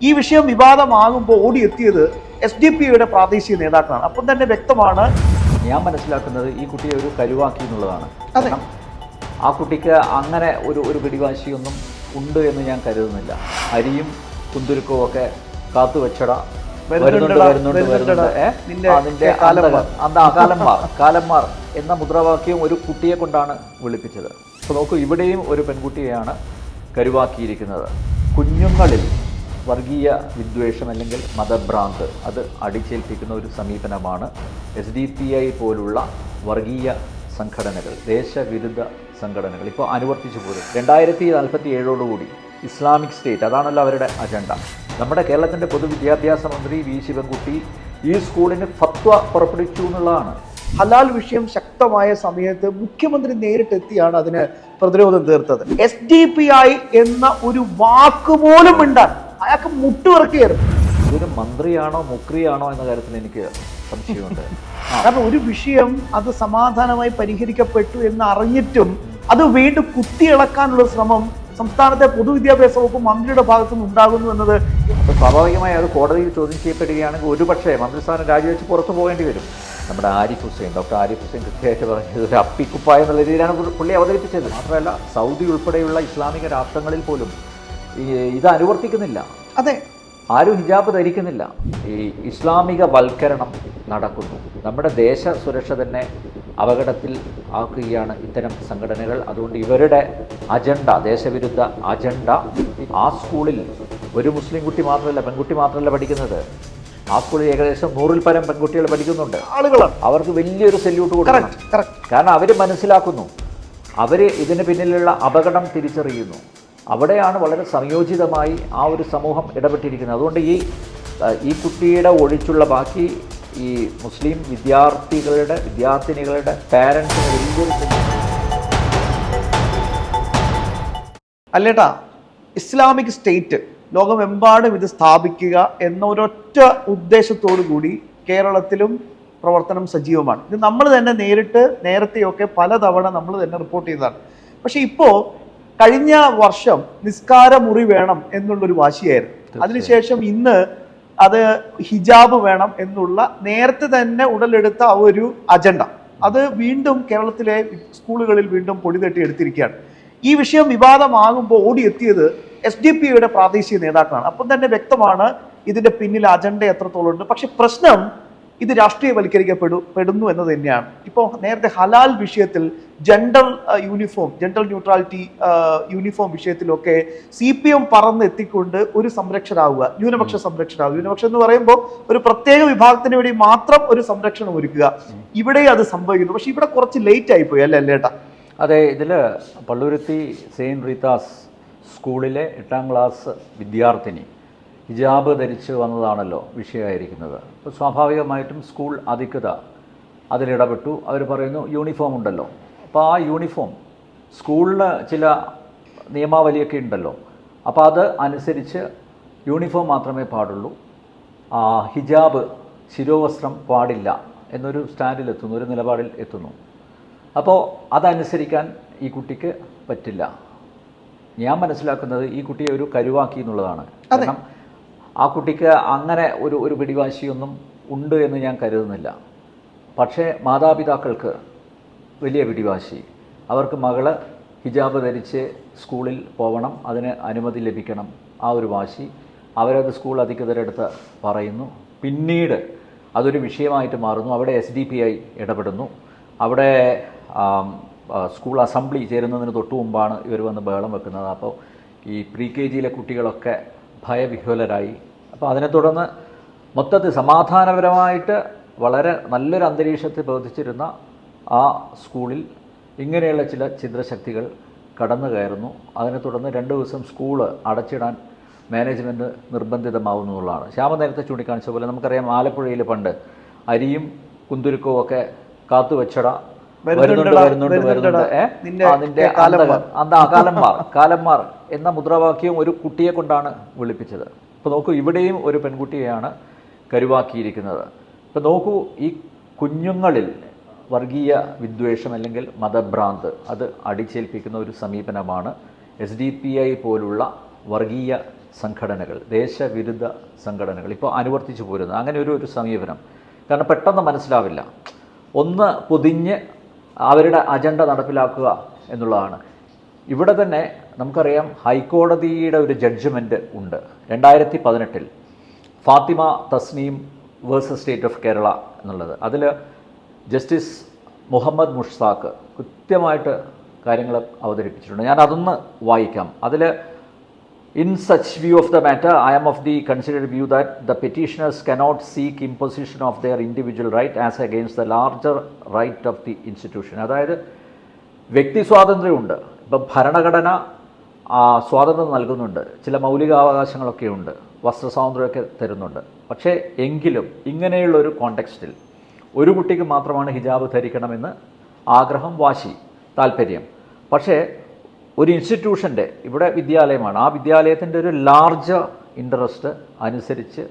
ഈ വിഷയം വിവാദമാകുമ്പോൾ ഓടിയെത്തിയത് എസ് ഡി പി യുടെ പ്രാദേശിക നേതാക്കളാണ് അപ്പം തന്നെ വ്യക്തമാണ് ഞാൻ മനസ്സിലാക്കുന്നത് ഈ കുട്ടിയെ ഒരു കരുവാക്കി എന്നുള്ളതാണ് അതെ. ആ കുട്ടിക്ക് അങ്ങനെ ഒരു ഒരു പിടിവാശിയൊന്നും ഉണ്ട് എന്ന് ഞാൻ കരുതുന്നില്ല അരിയും കുന്തുരുക്കവും ഒക്കെ കാത്തു വെച്ചട വരുന്നുണ്ട് വരുന്നുണ്ടെടാ, വരുന്നുണ്ട് വരുന്നുണ്ടെടാ. വരുന്നുണ്ട് ഏ? നിന്റെ അതിന്റെ കാലം അന്തക- മാർ. അന്ത ആ കാലം മാർ കാലം മാർ എന്ന മുദ്രാവാക്യം ഒരു കുട്ടിയെ കൊണ്ടാണ് വിളിപ്പിച്ചത് അപ്പോൾ നോക്കൂ ഇവിടെയും ഒരു പെൺകുട്ടിയെയാണ് കരുവാക്കിയിരിക്കുന്നത് കുഞ്ഞുങ്ങളിൽ വർഗീയ വിദ്വേഷം അല്ലെങ്കിൽ മതഭ്രാന്ത് അത് അടിച്ചേൽപ്പിക്കുന്ന ഒരു സമീപനമാണ് എസ് ഡി പി ഐ പോലുള്ള വർഗീയ സംഘടനകൾ ദേശവിരുദ്ധ സംഘടനകൾ. ഇപ്പോൾ അനുവർത്തിച്ചു പോലും. രണ്ടായിരത്തി നാൽപ്പത്തി ഏഴോടുകൂടി ഇസ്ലാമിക് സ്റ്റേറ്റ് അതാണല്ലോ അവരുടെ അജണ്ട. നമ്മുടെ കേരളത്തിന്റെ പൊതുവിദ്യാഭ്യാസ മന്ത്രി വി ശിവൻകുട്ടി ഈ സ്കൂളിന് ഫത്വ പുറപ്പെടുവിച്ചു എന്നുള്ളതാണ്. ഹലാൽ വിഷയം ശക്തമായ സമയത്ത് മുഖ്യമന്ത്രി നേരിട്ടെത്തിയാണ് അതിന് പ്രതിരോധം തീർത്തത്. എസ് ഡി പി ഐ എന്ന ഒരു വാക്ക് പോലും അയാൾക്ക് മുട്ടുവിറക്കിയായിരുന്നു ഇതൊരു മന്ത്രിയാണോ മുക്രിയാണോ എന്ന കാര്യത്തിൽ എനിക്ക് സംശയമുണ്ട്. കാരണം ഒരു വിഷയം അത് സമാധാനമായി പരിഹരിക്കപ്പെട്ടു എന്ന് അറിഞ്ഞിട്ടും അത് വീണ്ടും കുത്തിയിളക്കാനുള്ള ശ്രമം സംസ്ഥാനത്തെ പൊതുവിദ്യാഭ്യാസ വകുപ്പ് മന്ത്രിയുടെ ഭാഗത്തു നിന്ന് ഉണ്ടാകുന്നു എന്നത് സ്വാഭാവികമായി അത് കോടതിയിൽ ചോദ്യം ചെയ്യപ്പെടുകയാണെങ്കിൽ ഒരുപക്ഷെ മന്ത്രിസ്ഥാനം രാജിവെച്ച് പുറത്തു പോകേണ്ടി വരും. നമ്മുടെ ആരിഫ് ഹുസൈൻ ഡോക്ടർ ആരിഫ് ഹുസൈൻ കൃത്യമായിട്ട് പറഞ്ഞത് ഒരു അപ്പിക്കുപ്പായ എന്നുള്ള രീതിയിലാണ് പുള്ളി- അവതരിപ്പിച്ചത്. മാത്രമല്ല സൗദി ഉൾപ്പെടെയുള്ള ഇസ്ലാമിക രാഷ്ട്രങ്ങളിൽ പോലും ഇത് അനുവർത്തിക്കുന്നില്ല. അതെ. ആരും ഹിജാബ് ധരിക്കുന്നില്ല. ഈ ഇസ്ലാമിക വൽക്കരണം നടക്കുന്നു. നമ്മുടെ ദേശ സുരക്ഷ തന്നെ അപകടത്തിൽ ആക്കുകയാണ് ഇത്തരം സംഘടനകൾ. അതുകൊണ്ട് ഇവരുടെ അജണ്ട ദേശവിരുദ്ധ അജണ്ട ആ സ്കൂളിൽ ഒരു മുസ്ലിം കുട്ടി മാത്രമല്ല പെൺകുട്ടി മാത്രമല്ല പഠിക്കുന്നത്. ആ സ്കൂളിൽ ഏകദേശം നൂറിൽ പരം പെൺകുട്ടികൾ പഠിക്കുന്നുണ്ട്. ആളുകളാണ്. അവർക്ക് വലിയൊരു സെല്യൂട്ട് കൊടുക്കണം. കാരണം അവർ മനസ്സിലാക്കുന്നു. അവർ ഇതിന് പിന്നിലുള്ള അപകടം തിരിച്ചറിയുന്നു. അവിടെയാണ് വളരെ സംയോജിതമായി ആ ഒരു സമൂഹം ഇടപെട്ടിരിക്കുന്നത്. അതുകൊണ്ട് ഈ ഈ കുട്ടിയുടെ ഒഴിച്ചുള്ള ബാക്കി ഈ മുസ്ലിം വിദ്യാർത്ഥികളുടെ വിദ്യാർത്ഥിനികളുടെ പാരൻസിന് അല്ലേട്ടാ ഇസ്ലാമിക് സ്റ്റേറ്റ് ലോകമെമ്പാടും ഇത് സ്ഥാപിക്കുക എന്ന ഒരൊറ്റ ഉദ്ദേശത്തോടു കൂടി കേരളത്തിലും പ്രവർത്തനം സജീവമാണ്. ഇത് നമ്മൾ തന്നെ നേരിട്ട് നേരത്തെയൊക്കെ പലതവണ നമ്മൾ തന്നെ റിപ്പോർട്ട് ചെയ്തതാണ്. പക്ഷേ ഇപ്പോൾ കഴിഞ്ഞ വർഷം നിസ്കാര മുറി വേണം എന്നുള്ളൊരു വാശിയായിരുന്നു. അതിനുശേഷം ഇന്ന് അത് ഹിജാബ് വേണം എന്നുള്ള നേരത്തെ തന്നെ ഉടലെടുത്ത ആ ഒരു അജണ്ട. അത് വീണ്ടും കേരളത്തിലെ സ്കൂളുകളിൽ വീണ്ടും പൊടി തട്ടി എടുത്തിരിക്കുകയാണ്. ഈ വിഷയം വിവാദമാകുമ്പോൾ ഓടിയെത്തിയത് എസ് ഡി പി യുടെ പ്രാദേശിക നേതാക്കളാണ്. അപ്പം തന്നെ വ്യക്തമാണ് ഇതിന്റെ പിന്നിൽ അജണ്ട എത്രത്തോളം ഉണ്ട് പക്ഷെ പ്രശ്നം ഇത് രാഷ്ട്രീയവൽക്കരിക്കപ്പെടുന്നു പെടുന്നു എന്ന് തന്നെയാണ്. ഇപ്പോൾ നേരത്തെ ഹലാൽ വിഷയത്തിൽ gender uniform gender neutrality uniform വിഷയത്തിലൊക്കെ C P M പറന്ന് എത്തിക്കൊണ്ട് ഒരു സംരക്ഷരാകുക ന്യൂനപക്ഷ സംരക്ഷരാകുക ന്യൂനപക്ഷം എന്ന് പറയുമ്പോൾ ഒരു പ്രത്യേക വിഭാഗത്തിന് വേണ്ടി മാത്രം ഒരു സംരക്ഷണം ഒരുക്കുക. ഇവിടെ അത് സംഭവിക്കുന്നു. പക്ഷെ ഇവിടെ കുറച്ച് ലേറ്റ് ആയിപ്പോയി അല്ലേ അല്ലേട്ടാ? അതെ ഇതിൽ പള്ളുരുത്തി സെയിൻ റീതാസ് സ്കൂളിലെ എട്ടാം ക്ലാസ് വിദ്യാർത്ഥിനി ഹിജാബ് ധരിച്ച് വന്നതാണല്ലോ വിഷയമായിരിക്കുന്നത്. അപ്പോൾ സ്വാഭാവികമായിട്ടും സ്കൂൾ അധികൃത അതിലിടപെട്ടു. അവർ പറയുന്നു യൂണിഫോം ഉണ്ടല്ലോ. അപ്പോൾ ആ യൂണിഫോം സ്കൂളിന് ചില നിയമാവലിയൊക്കെ ഉണ്ടല്ലോ. അപ്പോൾ അത് അനുസരിച്ച് യൂണിഫോം മാത്രമേ പാടുള്ളൂ. ആ, ഹിജാബ് ശിരോവസ്ത്രം പാടില്ല എന്നൊരു സ്റ്റാൻഡിൽ എത്തുന്നു ഒരു നിലപാടിൽ എത്തുന്നു. അപ്പോൾ അതനുസരിക്കാൻ ഈ കുട്ടിക്ക് പറ്റില്ല. ഞാൻ മനസ്സിലാക്കുന്നത് ഈ കുട്ടിയെ ഒരു കരുവാക്കി എന്നുള്ളതാണ്. കാരണം ആ കുട്ടിക്ക് അങ്ങനെ ഒരു ഒരു പിടിവാശിയൊന്നും ഉണ്ട് എന്ന് ഞാൻ കരുതുന്നില്ല. പക്ഷേ മാതാപിതാക്കൾക്ക് വലിയ പിടിവാശി. അവർക്ക് മകൾ ഹിജാബ് ധരിച്ച് സ്കൂളിൽ പോകണം അതിന് അനുമതി ലഭിക്കണം ആ ഒരു വാശി അവരത് സ്കൂൾ അധികൃതരെടുത്ത് പറയുന്നു. പിന്നീട് അതൊരു വിഷയമായിട്ട് മാറുന്നു. അവിടെ എസ് ഡി പി ഐ ഇടപെടുന്നു. അവിടെ സ്കൂൾ അസംബ്ലി ചേരുന്നതിന് തൊട്ടു മുമ്പാണ് ഇവർ വന്ന് ബഹളം വെക്കുന്നത്. അപ്പോൾ ഈ പ്രീ കെ ജിയിലെ കുട്ടികളൊക്കെ ഭയവിഹ്വലരായി. അപ്പോൾ അതിനെ തുടർന്ന് മൊത്തത്തിൽ സമാധാനപരമായിട്ട് വളരെ നല്ലൊരു അന്തരീക്ഷത്തിൽ പ്രവർത്തിച്ചിരുന്ന ആ സ്കൂളിൽ ഇങ്ങനെയുള്ള ചില ചിദ്രശക്തികൾ കടന്നു കയറുന്നു. അതിനെ തുടർന്ന് രണ്ട് ദിവസം സ്കൂൾ അടച്ചിടാൻ മാനേജ്മെന്റ് നിർബന്ധിതമാവുന്നു എന്നുള്ളതാണ് ശ്യാമ നേരത്തെ ചൂണ്ടിക്കാണിച്ച പോലെ നമുക്കറിയാം ആലപ്പുഴയിൽ പണ്ട് അരിയും കുന്തുരുക്കവും ഒക്കെ കാത്തുവെച്ചട വരുന്നുണ്ട് വരുന്നുണ്ട്. വരുന്നുണ്ട് ആ കാലന്മാർ. കാലന്മാർ എന്ന മുദ്രാവാക്യം ഒരു കുട്ടിയെ കൊണ്ടാണ് വിളിപ്പിച്ചത്. ഇപ്പോൾ നോക്കൂ ഇവിടെയും ഒരു പെൺകുട്ടിയെയാണ് കരുവാക്കിയിരിക്കുന്നത്. ഇപ്പോൾ നോക്കൂ ഈ കുഞ്ഞുങ്ങളിൽ വർഗീയ വിദ്വേഷം അല്ലെങ്കിൽ മതഭ്രാന്ത് അത് അടിച്ചേൽപ്പിക്കുന്ന ഒരു സമീപനമാണ് എസ് ഡി പി ഐ പോലുള്ള വർഗീയ സംഘടനകൾ ദേശവിരുദ്ധ സംഘടനകൾ ഇപ്പോൾ അനുവർത്തിച്ചു പോരുന്നത്. അങ്ങനെ ഒരു ഒരു സമീപനം. കാരണം പെട്ടെന്ന് മനസ്സിലാവില്ല. ഒന്ന് പൊതിഞ്ഞ് അവരുടെ അജണ്ട നടപ്പിലാക്കുക എന്നുള്ളതാണ്. ഇവിടെ തന്നെ നമുക്കറിയാം ഹൈക്കോടതിയുടെ ഒരു ജഡ്ജ്മെന്റ് ഉണ്ട്. രണ്ടായിരത്തി പതിനെട്ടിൽ Fathima Tasneem versus state of Kerala എന്നുള്ളത്. അതിൽ ജസ്റ്റിസ് മുഹമ്മദ് മുഷ്താഖ് കൃത്യമായിട്ട് കാര്യങ്ങൾ അവതരിപ്പിച്ചിട്ടുണ്ട്. ഞാൻ അതൊന്ന് വായിക്കാം. അതിൽ in such view of the matter I am of the considered view that the petitioners cannot seek imposition of their individual right as against the larger right of the institution. അതായത് വ്യക്തി സ്വാതന്ത്ര്യമുണ്ട്. ഇപ്പം ഭരണഘടന സ്വാതന്ത്ര്യം നൽകുന്നുണ്ട്. ചില മൗലികാവകാശങ്ങളൊക്കെ ഉണ്ട്. വസ്ത്ര സ്വാതന്ത്ര്യമൊക്കെ തരുന്നുണ്ട്. പക്ഷേ എങ്കിലും ഇങ്ങനെയുള്ള ഒരു കോണ്ടെക്സ്റ്റിൽ ഒരു കുട്ടിക്ക് മാത്രമാണ് ഹിജാബ് ധരിക്കണമെന്ന് ആഗ്രഹം വാശി താല്പര്യം. പക്ഷേ ഒരു ഇൻസ്റ്റിറ്റ്യൂഷന്റെ ഇവിടെ വിദ്യാലയമാണ്. ആ വിദ്യാലയത്തിന്റെ ഒരു ലാർജ് ഇൻട്രസ്റ്റ് അനുസരിച്ച്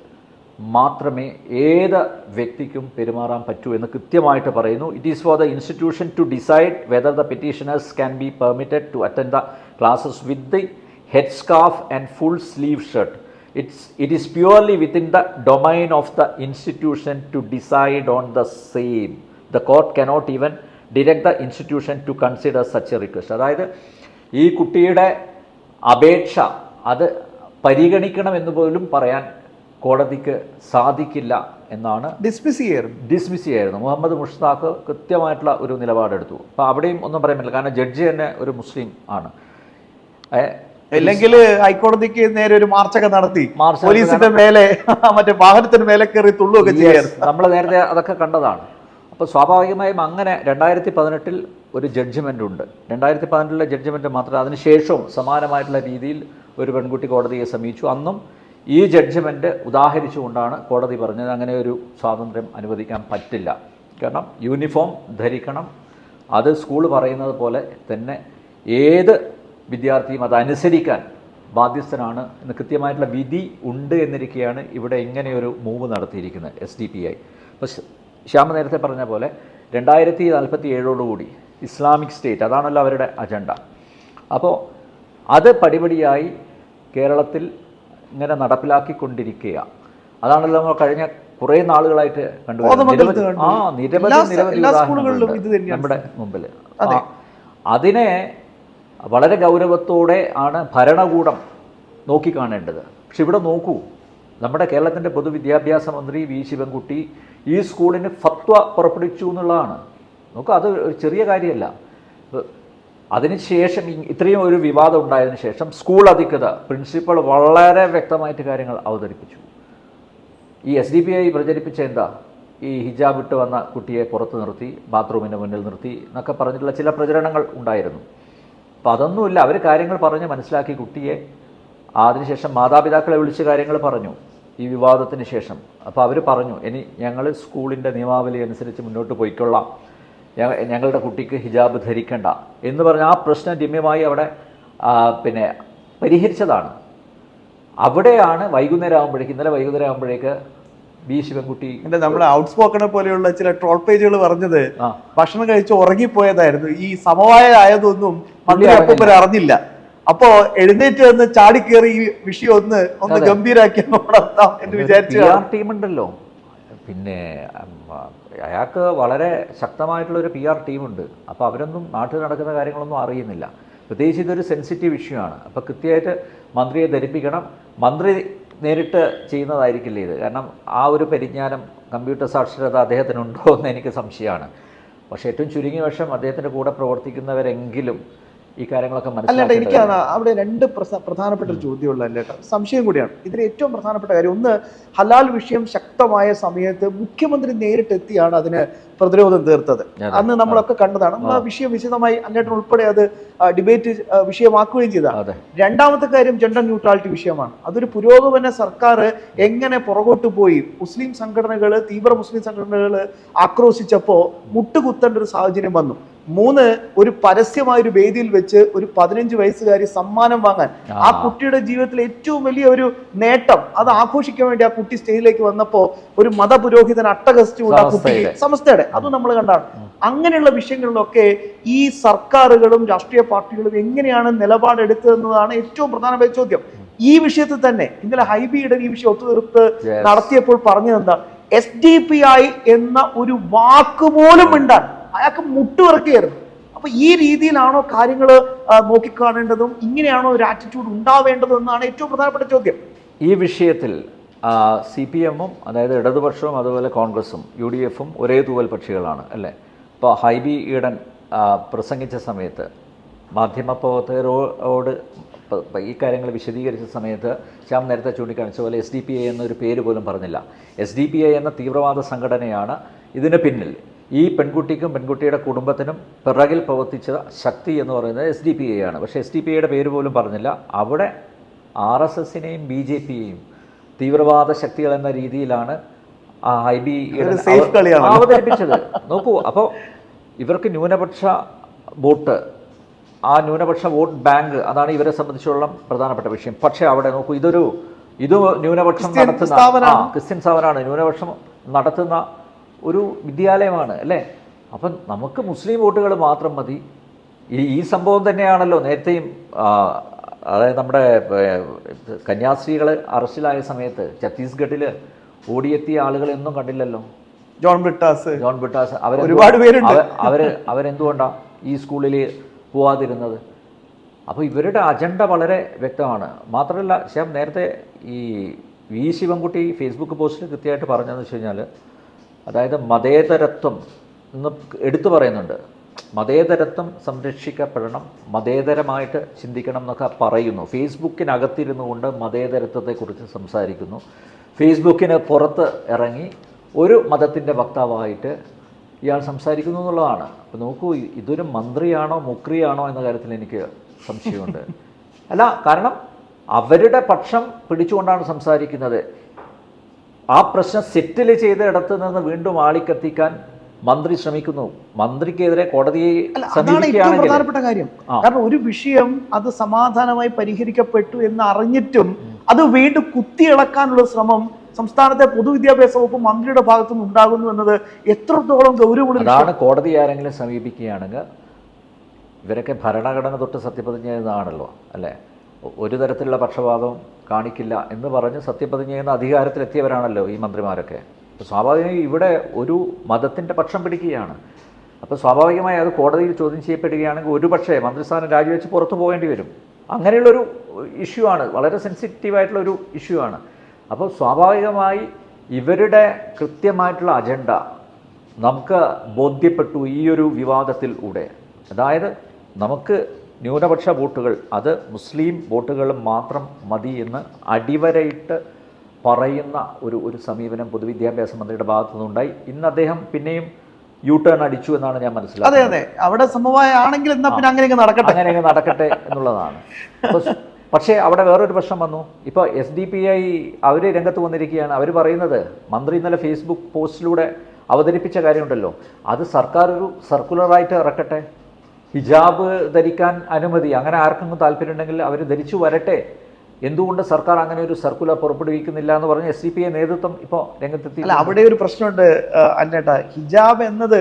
മാത്രമേ ഏത് വ്യക്തിക്കും പെരുമാറാൻ പറ്റൂ എന്ന് കൃത്യമായിട്ട് പറയുന്നു. It is for the institution to decide whether the petitioners can be permitted to attend the classes with the head scarf and full sleeve shirt it's it is purely within the domain of the institution to decide on the same the court cannot even direct the institution to consider such a request അതായത് ഈ കുട്ടിയുടെ അപേക്ഷ അത് പരിഗണിക്കണമെന്ന് പോലും പറയാൻ കോടതിക്ക് സാധിക്കില്ല എന്നാണ് ഡിസ്മിസ് ചെയ്യായിരുന്നു. ഡിസ്മിസ് ചെയ്യായിരുന്നു. മുഹമ്മദ് മുഷ്താഖ് കൃത്യമായിട്ടുള്ള ഒരു നിലപാടെടുത്തു. അപ്പോൾ അവിടെയും ഒന്നും പറയാൻ പറ്റില്ല. കാരണം ജഡ്ജി തന്നെ ഒരു മുസ്ലിം ആണ്. അല്ലെങ്കിൽ ഹൈക്കോടതിക്ക് നേരെ ഒരു മാർച്ചൊക്കെ നടത്തി. പോലീസിന്റെ മേലെ മറ്റേ വാഹനത്തിന് മേലെ കയറി തുള്ളുകയൊക്കെ ചെയ്യായിരുന്നു. നമ്മൾ നേരത്തെ അതൊക്കെ കണ്ടതാണ്. അപ്പോൾ സ്വാഭാവികമായും അങ്ങനെ രണ്ടായിരത്തി പതിനെട്ടിൽ ഒരു ജഡ്ജ്മെന്റ് ഉണ്ട്. രണ്ടായിരത്തി പതിനെട്ടിലെ ജഡ്ജ്മെന്റ് മാത്രമല്ല അതിനുശേഷവും സമാനമായിട്ടുള്ള രീതിയിൽ ഒരു പെൺകുട്ടി കോടതിയെ സമീപിച്ചു. അന്നും ഈ ജഡ്ജ്മെന്റ് ഉദാഹരിച്ചുകൊണ്ടാണ് കോടതി പറഞ്ഞത് അങ്ങനെ ഒരു സ്വാതന്ത്ര്യം അനുവദിക്കാൻ പറ്റില്ല. കാരണം യൂണിഫോം ധരിക്കണം. അത് സ്കൂൾ പറയുന്നത് പോലെ തന്നെ ഏത് വിദ്യാർത്ഥിയും അതനുസരിക്കാൻ ബാധ്യസ്ഥനാണ് എന്ന് കൃത്യമായിട്ടുള്ള വിധി ഉണ്ട് എന്നിരിക്കെയാണ് ഇവിടെ ഇങ്ങനെയൊരു മൂവ് നടത്തിയിരിക്കുന്നത് എസ് ഡി പി ഐ അപ്പോൾ ശ്യാമ നേരത്തെ പറഞ്ഞ പോലെ രണ്ടായിരത്തി നാൽപ്പത്തി ഏഴോടുകൂടി ഇസ്ലാമിക് സ്റ്റേറ്റ് അതാണല്ലോ അവരുടെ അജണ്ട അപ്പോൾ അത് പടിപടിയായി കേരളത്തിൽ ഇങ്ങനെ നടപ്പിലാക്കിക്കൊണ്ടിരിക്കുക അതാണല്ലോ നമ്മൾ കഴിഞ്ഞ കുറേ നാളുകളായിട്ട് കണ്ടുവരുന്നത്. കണ്ടു. ആ നിരവധി നിരവധി ഉദാഹരണങ്ങളുണ്ട് നമ്മുടെ മുമ്പിൽ. അതിനെ വളരെ ഗൗരവത്തോടെ ആണ് ഭരണകൂടം നോക്കിക്കാണേണ്ടത് പക്ഷെ ഇവിടെ നോക്കൂ നമ്മുടെ കേരളത്തിന്റെ പൊതുവിദ്യാഭ്യാസ മന്ത്രി വി. ശിവൻകുട്ടി ഈ സ്കൂളിന് ഫത്വ പുറപ്പെടുവിച്ചു എന്നുള്ളതാണ്. നോക്കൂ അത് ചെറിയ കാര്യമല്ല. അതിനുശേഷം ഇത്രയും ഒരു വിവാദം ഉണ്ടായതിനു ശേഷം സ്കൂൾ അധികൃതർ പ്രിൻസിപ്പൾ വളരെ വ്യക്തമായിട്ട് കാര്യങ്ങൾ അവതരിപ്പിച്ചു. ഈ എസ് ഡി ബി ഐ പ്രചരിപ്പിച്ച എന്താ? ഈ ഹിജാബ് ഇട്ട് വന്ന കുട്ടിയെ പുറത്ത് നിർത്തി ബാത്റൂമിന്റെ മുന്നിൽ നിർത്തി എന്നൊക്കെ പറഞ്ഞിട്ടുള്ള ചില പ്രചരണങ്ങൾ ഉണ്ടായിരുന്നു. അപ്പം അതൊന്നുമില്ല അവർ കാര്യങ്ങൾ പറഞ്ഞ് മനസ്സിലാക്കി കുട്ടിയെ. അതിനുശേഷം മാതാപിതാക്കളെ വിളിച്ച് കാര്യങ്ങൾ പറഞ്ഞു ഈ വിവാദത്തിന് ശേഷം. അപ്പോൾ അവർ പറഞ്ഞു ഇനി ഞങ്ങൾ സ്കൂളിന്റെ നിയമാവലി അനുസരിച്ച് മുന്നോട്ട് പോയിക്കൊള്ളാം. ഞങ്ങളുടെ കുട്ടിക്ക് ഹിജാബ് ധരിക്കണ്ട എന്ന് പറഞ്ഞ ആ പ്രശ്നം രമ്യമായി അവിടെ പിന്നെ പരിഹരിച്ചതാണ്. അവിടെയാണ് വൈകുന്നേരം ആകുമ്പോഴേക്ക് ഇന്നലെ വൈകുന്നേരം ആകുമ്പോഴേക്ക് ബി ശിവൻകുട്ടി നമ്മുടെ ഔട്ട് സ്പോക്കണെ പോലെയുള്ള ചില ട്രോൾ പേജുകൾ പറഞ്ഞത് ഭക്ഷണം കഴിച്ച് ഉറങ്ങിപ്പോയതായിരുന്നു. ഈ സമവായ ആയതൊന്നും മന്ത്രി അപ്പൂപ്പൻ അറിഞ്ഞില്ല. അപ്പോ എഴുന്നേറ്റ് വന്ന് ചാടിക്കേറി ഈ വിഷയം ഒന്ന് ഒന്ന്. ഗംഭീരാക്കി എന്ന് വിചാരിച്ചു ടീമുണ്ടല്ലോ. പിന്നെ അയാൾക്ക് വളരെ ശക്തമായിട്ടുള്ളൊരു പി ആർ ടീമുണ്ട്. അപ്പോൾ അവരൊന്നും നാട്ടിൽ നടക്കുന്ന കാര്യങ്ങളൊന്നും അറിയുന്നില്ല. പ്രത്യേകിച്ച് ഇതൊരു സെൻസിറ്റീവ് ഇഷ്യൂ ആണ്. അപ്പോൾ കൃത്യമായിട്ട് മന്ത്രിയെ ധരിപ്പിക്കണം. മന്ത്രി നേരിട്ട് ചെയ്യുന്നതായിരിക്കില്ല ഇത്? കാരണം ആ ഒരു പരിജ്ഞാനം കമ്പ്യൂട്ടർ സാക്ഷരത അദ്ദേഹത്തിനുണ്ടോ എന്ന് എനിക്ക് സംശയമാണ്. പക്ഷേ ഏറ്റവും ചുരുങ്ങിയ വർഷം അദ്ദേഹത്തിന്റെ കൂടെ പ്രവർത്തിക്കുന്നവരെങ്കിലും ഈ കാര്യങ്ങളൊക്കെ അല്ലാണ്ട് എനിക്ക് എനിക്കാണ് അവിടെ രണ്ട് പ്രധാനപ്പെട്ട ഒരു ചോദ്യമുള്ള അല്ലേട്ടാ സംശയം കൂടിയാണ്. ഇതിൽ ഏറ്റവും പ്രധാനപ്പെട്ട കാര്യം ഒന്ന് ഹലാൽ വിഷയം ശക്തമായ സമയത്ത് മുഖ്യമന്ത്രി നേരിട്ട് എത്തിയാണ് അതിന് പ്രതിരോധം തീർത്തത്. അന്ന് നമ്മളൊക്കെ കണ്ടതാണ്. നമ്മൾ ആ വിഷയം വിശദമായി അല്ലേട്ടൻ ഉൾപ്പെടെ അത് ഡിബേറ്റ് വിഷയമാക്കുകയും ചെയ്തതാണ്. രണ്ടാമത്തെ കാര്യം ജെൻഡർ ന്യൂട്രാലിറ്റി വിഷയമാണ്. അതൊരു പുരോഗമന സർക്കാർ എങ്ങനെ പുറകോട്ട് പോയി? മുസ്ലിം സംഘടനകൾ തീവ്ര മുസ്ലിം സംഘടനകൾ ആക്രോശിച്ചപ്പോൾ മുട്ടുകുത്തേണ്ട ഒരു സാഹചര്യം വന്നു. മൂന്ന് ഒരു പരസ്യമായ ഒരു വേദിയിൽ വെച്ച് ഒരു പതിനഞ്ച് വയസ്സുകാരി സമ്മാനം വാങ്ങാൻ. ആ. കുട്ടിയുടെ ജീവിതത്തിലെ ഏറ്റവും വലിയ ഒരു നേട്ടം അത് ആഘോഷിക്കാൻ വേണ്ടി ആ കുട്ടി സ്റ്റേജിലേക്ക് വന്നപ്പോ ഒരു മതപുരോഹിതൻ അട്ടഹസിച്ചുകൊണ്ട് ആ കുട്ടി സമസ്തയുടെ. അത് നമ്മൾ കണ്ടാണ്. അങ്ങനെയുള്ള വിഷയങ്ങളിലൊക്കെ ഈ സർക്കാരുകളും രാഷ്ട്രീയ പാർട്ടികളും എങ്ങനെയാണ് നിലപാടെടുത്തതെന്നതാണ് ഏറ്റവും പ്രധാനമായ ചോദ്യം. ഈ വിഷയത്തിൽ തന്നെ ഇന്നലെ ഹൈബിയുടെ ഈ വിഷയം ഒത്തുതീർപ്പ് നടത്തിയപ്പോൾ പറഞ്ഞതെന്താ? എസ് ഡി പി ഐ എന്ന ഒരു വാക്ക് പോലും ഉണ്ടാൻ അയാൾക്ക് മുട്ടുവിറക്കുകയായിരുന്നു. അപ്പൊ ഈ രീതിയിലാണോ കാര്യങ്ങൾ നോക്കിക്കാണേണ്ടതും ഇങ്ങനെയാണോ ഒരു ആറ്റിറ്റ്യൂഡ് ഉണ്ടാവേണ്ടതും എന്നാണ് ഏറ്റവും പ്രധാനപ്പെട്ട ചോദ്യം. ഈ വിഷയത്തിൽ സി പി എമ്മും അതായത് ഇടതുപക്ഷവും അതുപോലെ കോൺഗ്രസും യു ഡി എഫും ഒരേ തൂവൽ പക്ഷികളാണ് അല്ലേ? ഇപ്പോൾ ഹൈബി ഈഡൻ പ്രസംഗിച്ച സമയത്ത് മാധ്യമപ്രവർത്തകരോട് ഈ കാര്യങ്ങൾ വിശദീകരിച്ച സമയത്ത് ശ്യാം നേരത്തെ ചൂണ്ടിക്കാണിച്ച പോലെ എസ് ഡി പി ഐ എന്നൊരു പേര് പോലും പറഞ്ഞില്ല. എസ് ഡി പി ഐ എന്ന തീവ്രവാദ സംഘടനയാണ് ഇതിന് പിന്നിൽ. ഈ പെൺകുട്ടിക്കും പെൺകുട്ടിയുടെ കുടുംബത്തിനും പിറകിൽ പ്രവർത്തിച്ച ശക്തി എന്ന് പറയുന്നത് എസ് ഡി പി ഐ ആണ്. പക്ഷേ എസ് ഡി പി ഐയുടെ പേര് പോലും പറഞ്ഞില്ല. അവിടെ ആർ എസ് എസിനെയും ബി ജെ പിയെയും തീവ്രവാദ ശക്തികൾ എന്ന രീതിയിലാണ് ഐ ബി. അവതരിപ്പിച്ചത്. നോക്കൂ അപ്പോൾ ഇവർക്ക് ന്യൂനപക്ഷ വോട്ട് ആ ന്യൂനപക്ഷ വോട്ട് ബാങ്ക് അതാണ് ഇവരെ സംബന്ധിച്ചുള്ള പ്രധാനപ്പെട്ട വിഷയം. പക്ഷേ അവിടെ നോക്കൂ ഇതൊരു ഇത് ന്യൂനപക്ഷം നടത്തുന്ന ക്രിസ്ത്യൻ സ്ഥാപനമാണ്. ന്യൂനപക്ഷം നടത്തുന്ന ഒരു വിദ്യാലയമാണ് അല്ലേ? അപ്പം നമുക്ക് മുസ്ലിം വോട്ടുകൾ മാത്രം മതി. ഈ ഈ സംഭവം തന്നെയാണല്ലോ നേരത്തെയും അതായത് നമ്മുടെ കന്യാസ്ത്രീകൾ അറസ്റ്റിലായ സമയത്ത് ഛത്തീസ്ഗഡിൽ ഓടിയെത്തിയ ആളുകളെയൊന്നും കണ്ടില്ലല്ലോ. ജോൺ ബ്രിട്ടാസ്. ജോൺ ബ്രിട്ടാസ്. അവർ ഒരുപാട് പേരുണ്ട്. അവർ അവരെന്തുകൊണ്ടാണ് ഈ സ്കൂളിൽ പോവാതിരുന്നത്? അപ്പോൾ ഇവരുടെ അജണ്ട വളരെ വ്യക്തമാണ്. മാത്രമല്ല ശ്യാം നേരത്തെ ഈ വി. ശിവൻകുട്ടി ഫേസ്ബുക്ക് പോസ്റ്റിൽ കൃത്യമായിട്ട് പറഞ്ഞതെന്ന് വെച്ച് കഴിഞ്ഞാൽ അതായത് മതേതരത്വം എന്ന് എടുത്തു പറയുന്നുണ്ട്. മതേതരത്വം സംരക്ഷിക്കപ്പെടണം മതേതരമായിട്ട് ചിന്തിക്കണം എന്നൊക്കെ പറയുന്നു. ഫേസ്ബുക്കിനകത്തിരുന്നു കൊണ്ട് മതേതരത്വത്തെക്കുറിച്ച് സംസാരിക്കുന്നു. ഫേസ്ബുക്കിന് പുറത്ത് ഇറങ്ങി ഒരു മതത്തിന്റെ വക്താവായിട്ട് ഇയാൾ സംസാരിക്കുന്നു എന്നുള്ളതാണ്. അപ്പോൾ നോക്കൂ ഇതൊരു മന്ത്രിയാണോ മുക്രിയാണോ എന്ന കാര്യത്തിൽ എനിക്ക് സംശയമുണ്ട്. അല്ല കാരണം അവരുടെ പക്ഷം പിടിച്ചുകൊണ്ടാണ് സംസാരിക്കുന്നത്. ആ പ്രശ്നം സെറ്റിൽ ചെയ്ത ഇടത്ത് നിന്ന് വീണ്ടും ആളിക്കത്തിക്കാൻ മന്ത്രി ശ്രമിക്കുന്നു. മന്ത്രിക്കെതിരെ കോടതിയെ അതാണ് ഏറ്റവും പ്രധാനപ്പെട്ട കാര്യം. കാരണം ഒരു വിഷയം അത് സമാധാനമായി പരിഹരിക്കപ്പെട്ടു എന്ന് അറിഞ്ഞിട്ടും അത് വീണ്ടും കുത്തിയിളക്കാനുള്ള ശ്രമം സംസ്ഥാനത്തെ പൊതുവിദ്യാഭ്യാസ വകുപ്പ് മന്ത്രിയുടെ ഭാഗത്തു നിന്ന് ഉണ്ടാകുന്നു എന്നത് എത്രത്തോളം ഗൗരവമുള്ള അതാണ് കോടതി ആരെങ്കിലും സമീപിക്കുകയാണെങ്കിൽ ഇവരൊക്കെ ഭരണഘടന തൊട്ട് സത്യപ്രതിജ്ഞ ഇതാണല്ലോ അല്ലേ? ഒരു തരത്തിലുള്ള പക്ഷപാതവും കാണിക്കില്ല എന്ന് പറഞ്ഞ് സത്യപ്രതിജ്ഞ ചെയ്യുന്ന അധികാരത്തിലെത്തിയവരാണല്ലോ ഈ മന്ത്രിമാരൊക്കെ. അപ്പോൾ സ്വാഭാവികമായി ഇവിടെ ഒരു മതത്തിന്റെ പക്ഷം പിടിക്കുകയാണ്. അപ്പോൾ സ്വാഭാവികമായി അത് കോടതിയിൽ ചോദ്യം ചെയ്യപ്പെടുകയാണെങ്കിൽ ഒരുപക്ഷേ മന്ത്രിസ്ഥാനം രാജിവെച്ച് പുറത്തു പോകേണ്ടി വരും. അങ്ങനെയുള്ളൊരു ഇഷ്യൂ ആണ്. വളരെ സെൻസിറ്റീവായിട്ടുള്ള ഒരു ഇഷ്യൂ ആണ്. അപ്പോൾ സ്വാഭാവികമായി ഇവരുടെ കൃത്യമായിട്ടുള്ള അജണ്ട നമുക്ക് ബോധ്യപ്പെട്ടു ഈ ഒരു വിവാദത്തിൽ കൂടെ. അതായത് നമുക്ക് ന്യൂനപക്ഷ വോട്ടുകൾ അത് മുസ്ലിം വോട്ടുകൾ മാത്രം മതി എന്ന് അടിവരയിട്ട് പറയുന്ന ഒരു ഒരു സമീപനം പൊതുവിദ്യാഭ്യാസ മന്ത്രിയുടെ ഭാഗത്തു നിന്നുണ്ടായി ഇന്ന് അദ്ദേഹം പിന്നെയും യു ടേൺ അടിച്ചു എന്നാണ് ഞാൻ മനസ്സിലാക്കുന്നത്. അതെ. അതെ അവിടെ സമവായാണെങ്കിൽ എന്നാ പിന്നെ അങ്ങനെയൊക്കെ നടക്കട്ടെ? അങ്ങനെ അങ്ങ് നടക്കട്ടെ എന്നുള്ളതാണ്. പക്ഷേ അവിടെ വേറൊരു പ്രശ്നം വന്നു. ഇപ്പോൾ എസ് ഡി പി ഐ അവർ രംഗത്ത് വന്നിരിക്കുകയാണ്. അവർ പറയുന്നത് മന്ത്രി ഇന്നലെ ഫേസ്ബുക്ക് പോസ്റ്റിലൂടെ അവതരിപ്പിച്ച കാര്യമുണ്ടല്ലോ. അത് സർക്കാർ ഒരു സർക്കുലറായിട്ട് ഇറക്കട്ടെ. ഹിജാബ് ധരിക്കാൻ അനുമതി. അങ്ങനെ ആർക്കെങ്കിലും താല്പര്യമുണ്ടെങ്കിൽ അവർ ധരിച്ചു വരട്ടെ. എന്തുകൊണ്ട് സർക്കാർ അങ്ങനെ ഒരു സർക്കുലർ പുറപ്പെടുവിക്കുന്നില്ല എന്ന് പറഞ്ഞ് എസ് സി പി ഐ നേതൃത്വം ഇപ്പോൾ രംഗത്തെത്തി. അല്ല അവിടെ ഒരു പ്രശ്നമുണ്ട് അന്നേട്ട. ഹിജാബ് എന്നത്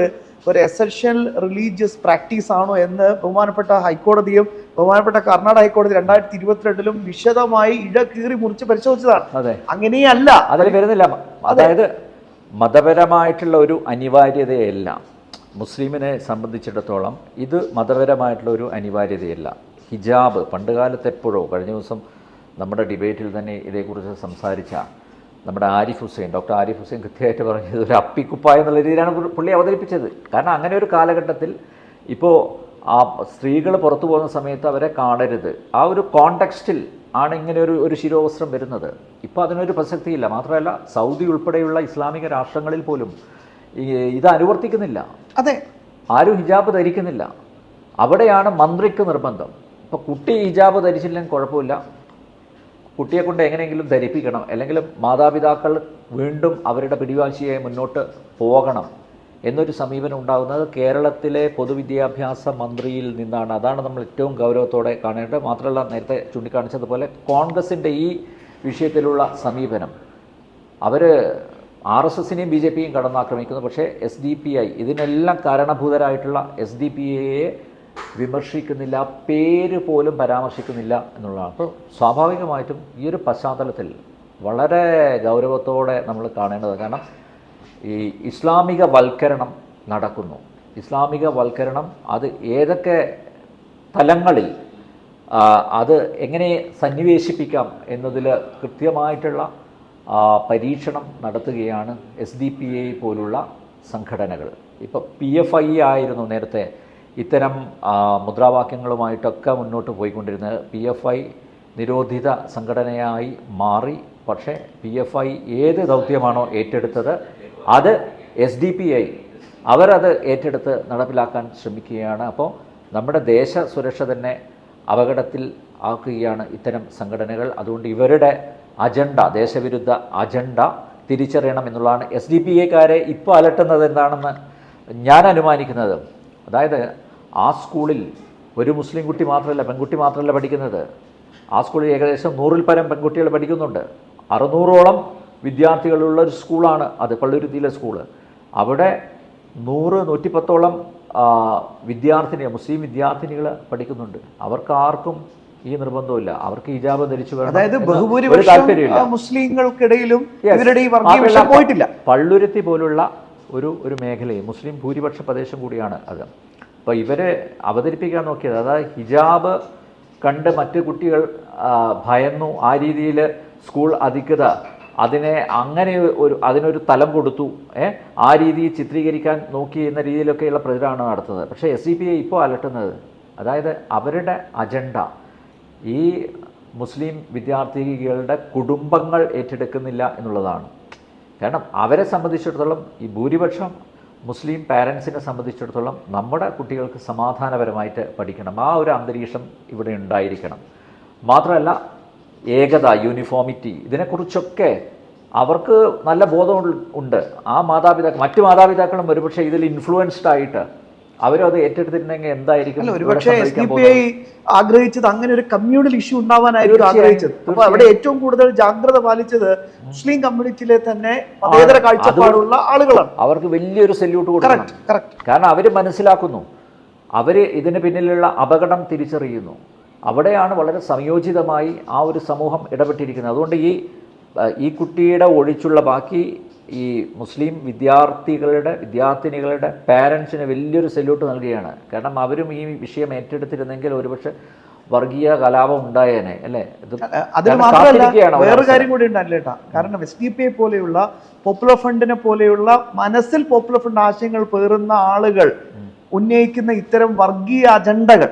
ഒരു എസെൻഷ്യൽ റിലീജിയസ് പ്രാക്ടീസ് ആണോ എന്ന് ബഹുമാനപ്പെട്ട ഹൈക്കോടതിയും ബഹുമാനപ്പെട്ട കർണാടക ഹൈക്കോടതി രണ്ടായിരത്തി ഇരുപത്തിരണ്ടിലും വിശദമായി ഇഴ കീറി മുറിച്ച് പരിശോധിച്ചതാണ്. അതെ. അങ്ങനെയല്ല. അതിൽ വരുന്നില്ല. അതായത് മതപരമായിട്ടുള്ള ഒരു അനിവാര്യതയല്ല. മുസ്ലിമിനെ സംബന്ധിച്ചിടത്തോളം ഇത് മതപരമായിട്ടുള്ള ഒരു അനിവാര്യതയല്ല. ഹിജാബ് പണ്ടുകാലത്ത് എപ്പോഴോ കഴിഞ്ഞ ദിവസം നമ്മുടെ ഡിബേറ്റിൽ തന്നെ ഇതേക്കുറിച്ച് സംസാരിച്ച നമ്മുടെ ആരിഫ് ഹുസൈൻ ഡോക്ടർ ആരിഫ് ഹുസൈൻ കൃത്യമായിട്ട് പറഞ്ഞത് ഒരു അപ്പിക്കുപ്പായ എന്നുള്ള രീതിയിലാണ് പുള്ളി- അവതരിപ്പിച്ചത്. കാരണം അങ്ങനെ ഒരു കാലഘട്ടത്തിൽ ഇപ്പോൾ ആ സ്ത്രീകൾ പുറത്തു പോകുന്ന സമയത്ത് അവരെ കാണരുത്. ആ ഒരു കോണ്ടെക്സ്റ്റിൽ ആണ് ഇങ്ങനെ ഒരു ഒരു ശിരോവസ്ത്രം വരുന്നത്. ഇപ്പോൾ അതിനൊരു പ്രസക്തിയില്ല. മാത്രമല്ല സൗദി ഉൾപ്പെടെയുള്ള ഇസ്ലാമിക രാഷ്ട്രങ്ങളിൽ പോലും ഇത് അനുവർത്തിക്കുന്നില്ല. അതെ. ആരും ഹിജാബ് ധരിക്കുന്നില്ല. അവിടെയാണ് മന്ത്രിക്ക് നിർബന്ധം. ഇപ്പോൾ കുട്ടി ഹിജാബ് ധരിച്ചില്ലെങ്കിൽ കുഴപ്പമില്ല. കുട്ടിയെ കൊണ്ട് എങ്ങനെയെങ്കിലും ധരിപ്പിക്കണം. അല്ലെങ്കിൽ മാതാപിതാക്കൾ വീണ്ടും അവരുടെ പിടിവാശിയെ മുന്നോട്ട് പോകണം എന്നൊരു സമീപനം ഉണ്ടാകുന്നത് കേരളത്തിലെ പൊതുവിദ്യാഭ്യാസ മന്ത്രിയിൽ നിന്നാണ്. അതാണ് നമ്മൾ ഏറ്റവും ഗൗരവത്തോടെ കാണേണ്ടത്. മാത്രമല്ല നേരത്തെ ചൂണ്ടിക്കാണിച്ചതുപോലെ കോൺഗ്രസിന്റെ ഈ വിഷയത്തിലുള്ള സമീപനം. അവർ ആർ എസ് എസിനെയും ബി ജെ പിയും കടന്നാക്രമിക്കുന്നു. പക്ഷേ എസ് ഡി പി ഐ ഇതിനെല്ലാം കാരണഭൂതരായിട്ടുള്ള എസ് ഡി പി ഐയെ വിമർശിക്കുന്നില്ല പേര് പോലും പരാമർശിക്കുന്നില്ല എന്നുള്ളതാണ്. അപ്പോൾ സ്വാഭാവികമായിട്ടും ഈ ഒരു പശ്ചാത്തലത്തിൽ വളരെ ഗൗരവത്തോടെ നമ്മൾ കാണേണ്ടത് കാരണം ഈ ഇസ്ലാമിക വൽക്കരണം നടക്കുന്നു. ഇസ്ലാമിക വൽക്കരണം അത് ഏതൊക്കെ തലങ്ങളിൽ അത് എങ്ങനെ സന്നിവേശിപ്പിക്കാം എന്നതിൽ കൃത്യമായിട്ടുള്ള പരീക്ഷണം നടത്തുകയാണ് എസ് ഡി പി ഐ പോലുള്ള സംഘടനകൾ. ഇപ്പോൾ പി എഫ് ഐ ആയിരുന്നു നേരത്തെ ഇത്തരം മുദ്രാവാക്യങ്ങളുമായിട്ടൊക്കെ മുന്നോട്ട് പോയിക്കൊണ്ടിരുന്നത്. പി എഫ് ഐ നിരോധിത സംഘടനയായി മാറി. പക്ഷേ പി എഫ് ഐ ഏത് ദൗത്യമാണോ ഏറ്റെടുത്തത് അത് എസ് ഡി പി ഐ അവരത് ഏറ്റെടുത്ത് നടപ്പിലാക്കാൻ ശ്രമിക്കുകയാണ്. അപ്പോൾ നമ്മുടെ ദേശ സുരക്ഷ തന്നെ അപകടത്തിൽ ആക്കുകയാണ് ഇത്തരം സംഘടനകൾ. അതുകൊണ്ട് ഇവരുടെ അജണ്ട ദേശവിരുദ്ധ അജണ്ട തിരിച്ചറിയണം എന്നുള്ളതാണ് എസ് ഡി പി എക്കാരെ ഇപ്പോൾ അലട്ടുന്നത് എന്താണെന്ന് ഞാൻ അനുമാനിക്കുന്നത്. അതായത് ആ സ്കൂളിൽ ഒരു മുസ്ലിം കുട്ടി മാത്രമല്ല പെൺകുട്ടി മാത്രമല്ല പഠിക്കുന്നത്. ആ സ്കൂളിൽ ഏകദേശം നൂറിൽ പരം പെൺകുട്ടികൾ പഠിക്കുന്നുണ്ട്. അറുന്നൂറോളം വിദ്യാർത്ഥികളുള്ള ഒരു സ്കൂളാണ് അത് പള്ളുരുത്തിയിലെ സ്കൂൾ. അവിടെ നൂറ് നൂറ്റിപ്പത്തോളം വിദ്യാർത്ഥിനി മുസ്ലിം വിദ്യാർത്ഥിനികൾ പഠിക്കുന്നുണ്ട്. അവർക്ക് ആർക്കും ഈ നിർബന്ധമില്ല അവർക്ക് ഹിജാബ് ധരിച്ചു വേണം അതായത് ബഹുഭൂരിപക്ഷം മുസ്ലിങ്ങൾക്കിടയിലും. ഇവരുടെ ഈ വർഗീയ പോയിട്ടില്ല. പള്ളുരുത്തി പോലുള്ള ഒരു ഒരു മേഖലയും മുസ്ലിം ഭൂരിപക്ഷ പ്രദേശം കൂടിയാണ് അത്. അപ്പോൾ ഇവരെ അവതരിപ്പിക്കാൻ നോക്കിയത് അതായത് ഹിജാബ് കണ്ട് മറ്റു കുട്ടികൾ ഭയന്നു ആ രീതിയിൽ സ്കൂൾ അധികൃത അതിനെ അങ്ങനെ ഒരു അതിനൊരു തലം കൊടുത്തു ഏ ആ രീതിയിൽ ചിത്രീകരിക്കാൻ നോക്കി എന്ന രീതിയിലൊക്കെയുള്ള പ്രചരണമാണ് നടത്തുന്നത്. പക്ഷേ എസ് സി പി ഐ ഇപ്പോൾ അലട്ടുന്നത്. അതായത് അവരുടെ അജണ്ട ഈ മുസ്ലിം വിദ്യാർത്ഥികളുടെ കുടുംബങ്ങൾ ഏറ്റെടുക്കുന്നില്ല എന്നുള്ളതാണ്. കാരണം അവരെ സംബന്ധിച്ചിടത്തോളം ഈ ഭൂരിപക്ഷം മുസ്ലിം പാരൻസിനെ സംബന്ധിച്ചിടത്തോളം നമ്മുടെ കുട്ടികൾക്ക് സമാധാനപരമായിട്ട് പഠിക്കണം. ആ ഒരു അന്തരീക്ഷം ഇവിടെ ഉണ്ടായിരിക്കണം. മാത്രമല്ല ഏകത യൂണിഫോമിറ്റി ഇതിനെക്കുറിച്ചൊക്കെ അവർക്ക് നല്ല ബോധം ഉണ്ട് ആ മാതാപിതാക്കൾ മറ്റ് മാതാപിതാക്കളും ഒരുപക്ഷെ ഇതിൽ ഇൻഫ്ലുവൻസ്ഡ് ആയിട്ട് അവരും അത് ഏറ്റെടുത്തിട്ടുണ്ടെങ്കിൽ എന്തായിരിക്കും അല്ല ഇവിടെ ഒരുപക്ഷെ എസ് ഡി പി ഐ ആഗ്രഹിച്ചത് അങ്ങനെ ഒരു കമ്മ്യൂണൽ ഇഷ്യൂ ഉണ്ടാവാനായിരിക്കും ആഗ്രഹിച്ചത്. അപ്പൊ അവിടെ ഏറ്റവും കൂടുതൽ ജാഗ്രത പാലിച്ചത് മുസ്ലിം കമ്മ്യൂണിറ്റിയിലെ തന്നെ മതേതര കാഴ്ചപ്പാടുള്ള ആളുകളാണ്. അവർക്ക് വലിയൊരു സെല്യൂട്ട് കൊടുക്കണം. കാരണം അവർ മനസ്സിലാക്കുന്നു. അവർ ഇതിന് പിന്നിലുള്ള അപകടം തിരിച്ചറിയുന്നു. അവിടെയാണ് വളരെ സംയോജിതമായി ആ ഒരു സമൂഹം ഇടപെട്ടിരിക്കുന്നത്. അതുകൊണ്ട് ഈ ഈ കുട്ടിയുടെ ഒഴിച്ചുള്ള ബാക്കി ഈ മുസ്ലിം വിദ്യാർത്ഥികളുടെ വിദ്യാർത്ഥിനികളുടെ പാരൻസിന് വലിയൊരു സല്യൂട്ട് നൽകുകയാണ്. കാരണം അവരും ഈ വിഷയം ഏറ്റെടുത്തിരുന്നെങ്കിൽ ഒരുപക്ഷെ വർഗീയ കലാപം ഉണ്ടായേനെ അല്ലേ? അത് മാത്രമല്ല വേറൊരു കാര്യം കൂടി ഉണ്ടല്ലേ ഏട്ടാ? കാരണം എസ് ഡി പി ഐ പോലെയുള്ള പോപ്പുലർ ഫണ്ടിനെ പോലെയുള്ള മനസ്സിൽ പോപ്പുലർ ഫണ്ട് ആശയങ്ങൾ പേറുന്ന ആളുകൾ ഉന്നയിക്കുന്ന ഇത്തരം വർഗീയ അജണ്ടകൾ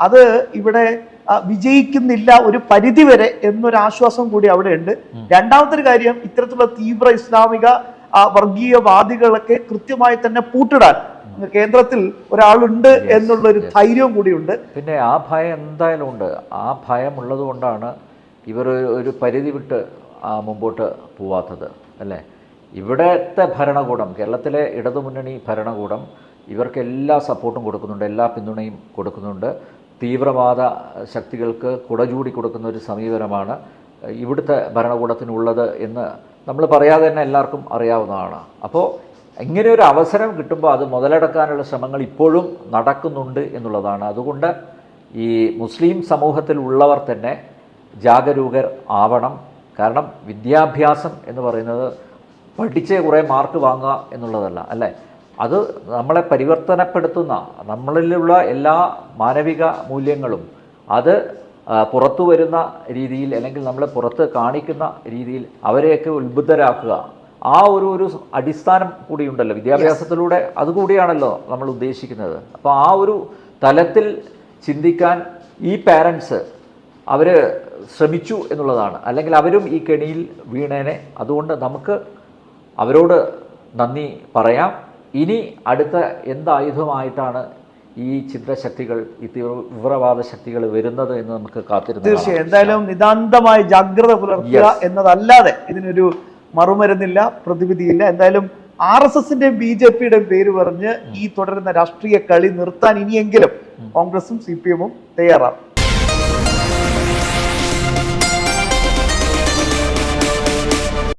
അത് ഇവിടെ വിജയിക്കുന്നില്ല ഒരു പരിധിവരെ എന്നൊരു ആശ്വാസം കൂടി അവിടെ ഉണ്ട് രണ്ടാമത്തെ ഒരു കാര്യം ഇത്തരത്തിലുള്ള തീവ്ര ഇസ്ലാമിക വർഗീയവാദികളൊക്കെ കൃത്യമായി തന്നെ പൂട്ടിടാൻ കേന്ദ്രത്തിൽ ഒരാളുണ്ട് എന്നുള്ള ഒരു ധൈര്യവും കൂടിയുണ്ട്. പിന്നെ ആ ഭയം എന്തായാലും ഉണ്ട്. ആ ഭയം ഉള്ളത് കൊണ്ടാണ് ഇവർ ഒരു പരിധി വിട്ട് ആ മുമ്പോട്ട് പോവാത്തത് അല്ലേ? ഇവിടത്തെ ഭരണകൂടം കേരളത്തിലെ ഇടതുമുന്നണി ഭരണകൂടം ഇവർക്ക് എല്ലാ സപ്പോർട്ടും കൊടുക്കുന്നുണ്ട് എല്ലാ പിന്തുണയും കൊടുക്കുന്നുണ്ട്. തീവ്രവാദ ശക്തികൾക്ക് കുടചൂടി കൊടുക്കുന്ന ഒരു സമീപനമാണ് ഇവിടുത്തെ ഭരണകൂടത്തിനുള്ളത് എന്ന് നമ്മൾ പറയാതെ തന്നെ എല്ലാവർക്കും അറിയാവുന്നതാണ്. അപ്പോൾ ഇങ്ങനെ ഒരു അവസരം കിട്ടുമ്പോൾ അത് മുതലെടുക്കാനുള്ള ശ്രമങ്ങൾ ഇപ്പോഴും നടക്കുന്നുണ്ട് എന്നുള്ളതാണ്. അതുകൊണ്ട് ഈ മുസ്ലിം സമൂഹത്തിൽ ഉള്ളവർ തന്നെ ജാഗരൂകർ ആവണം. കാരണം വിദ്യാഭ്യാസം എന്ന് പറയുന്നത് പഠിച്ച് കുറേ മാർക്ക് വാങ്ങുക എന്നുള്ളതല്ല അല്ലേ? അത് നമ്മളെ പരിവർത്തനപ്പെടുത്തുന്ന നമ്മളിലുള്ള എല്ലാ മാനവിക മൂല്യങ്ങളും അത് പുറത്തു വരുന്ന രീതിയിൽ അല്ലെങ്കിൽ നമ്മളെ പുറത്ത് കാണിക്കുന്ന രീതിയിൽ അവരെയൊക്കെ ഉത്ബുദ്ധരാക്കുക. ആ ഒരു ഒരു അടിസ്ഥാനം കൂടിയുണ്ടല്ലോ. വിദ്യാഭ്യാസത്തിലൂടെ അതുകൂടിയാണല്ലോ നമ്മൾ ഉദ്ദേശിക്കുന്നത്. അപ്പോൾ ആ ഒരു തലത്തിൽ ചിന്തിക്കാൻ ഈ പാരൻസ് അവർ ശ്രമിച്ചു എന്നുള്ളതാണ്. അല്ലെങ്കിൽ അവരും ഈ കെണിയിൽ വീണേനെ. അതുകൊണ്ട് നമുക്ക് അവരോട് നന്ദി പറയാം. ഇനി അടുത്ത എന്ത് ആയുധമായിട്ടാണ് ഈ ചിത്രശക്തികൾ ഈ തീവ്രവാദ ശക്തികൾ വരുന്നത് എന്ന് നമുക്ക് കാത്തിരുന്നു തീർച്ചയായും. എന്തായാലും നിതാന്തമായി ജാഗ്രത പുലർത്തുക എന്നതല്ലാതെ ഇതിനൊരു മറുമരുന്നില്ല പ്രതിവിധിയില്ല. എന്തായാലും ആർ എസ് എസിന്റെയും ബി ജെ പിയുടെയും പേര് പറഞ്ഞ് ഈ തുടരുന്ന രാഷ്ട്രീയ കളി നിർത്താൻ ഇനിയെങ്കിലും കോൺഗ്രസും സി പി എമ്മും തയ്യാറാവും